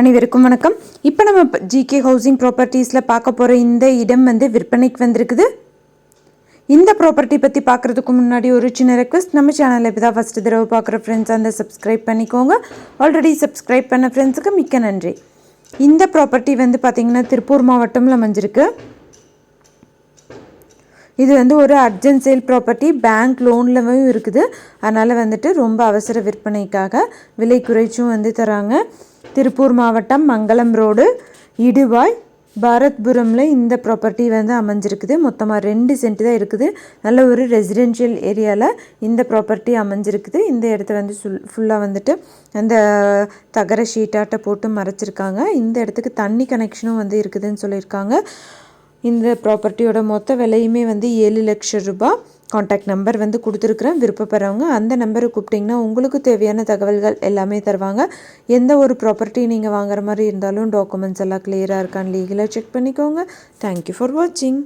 அனைவருக்கும் வணக்கம். இப்போ நம்ம ஜிகே ஹவுசிங் ப்ராப்பர்ட்டிஸில் பார்க்க போகிற இந்த இடம் வந்து விற்பனைக்கு வந்திருக்குது. இந்த ப்ராப்பர்ட்டி பற்றி பார்க்குறதுக்கு முன்னாடி ஒரு சின்ன ரெக்வஸ்ட் நம்ம சேனலில் இப்போ தான் ஃபஸ்ட்டு தடவை பார்க்குற ஃப்ரெண்ட்ஸ் அந்த சப்ஸ்கிரைப் பண்ணிக்கோங்க. ஆல்ரெடி சப்ஸ்கிரைப் பண்ண ஃப்ரெண்ட்ஸுக்கு மிக்க நன்றி. இந்த ப்ராப்பர்ட்டி வந்து பார்த்திங்கன்னா திருப்பூர் மாவட்டமில் அமைஞ்சிருக்கு. இது வந்து ஒரு அர்ஜென்ட் சேல் ப்ராப்பர்ட்டி பேங்க் லோன்லவும் இருக்குது. அதனால் வந்துட்டு ரொம்ப அவசர விற்பனைக்காக விலை குறைச்சும் வந்து தராங்க. திருப்பூர் மாவட்டம் மங்களம் ரோடு இடுவாய் பாரத்புரமில் இந்த ப்ராப்பர்ட்டி வந்து அமைஞ்சிருக்குது. மொத்தமாக ரெண்டு சென்ட் தான் இருக்குது. நல்ல ஒரு ரெசிடென்ஷியல் ஏரியாவில் இந்த ப்ராப்பர்ட்டி அமைஞ்சிருக்குது. இந்த இடத்த வந்து சுல் ஃபுல்லாக வந்துட்டு அந்த தகர ஷீட்டாட்டை போட்டு மறைச்சிருக்காங்க. இந்த இடத்துக்கு தண்ணி கனெக்ஷனும் வந்து இருக்குதுன்னு சொல்லியிருக்காங்க. இந்த ப்ராப்பர்ட்டியோட மொத்த விலையுமே வந்து ஏழு லட்சம் ரூபாய். காண்டாக்ட் நம்பர் வந்து கொடுத்துருக்குறேன். விருப்பப்படுறவங்க அந்த நம்பரை கூப்பிட்டிங்கன்னா உங்களுக்கு தேவையான தகவல்கள் எல்லாமே தருவாங்க. எந்த ஒரு ப்ராப்பர்ட்டி நீங்கள் வாங்குற மாதிரி இருந்தாலும் டாக்குமெண்ட்ஸ் எல்லாம் கிளியராக இருக்கான்னு லீகலாக செக் பண்ணிக்கோங்க. தேங்க்யூ ஃபார் வாட்சிங்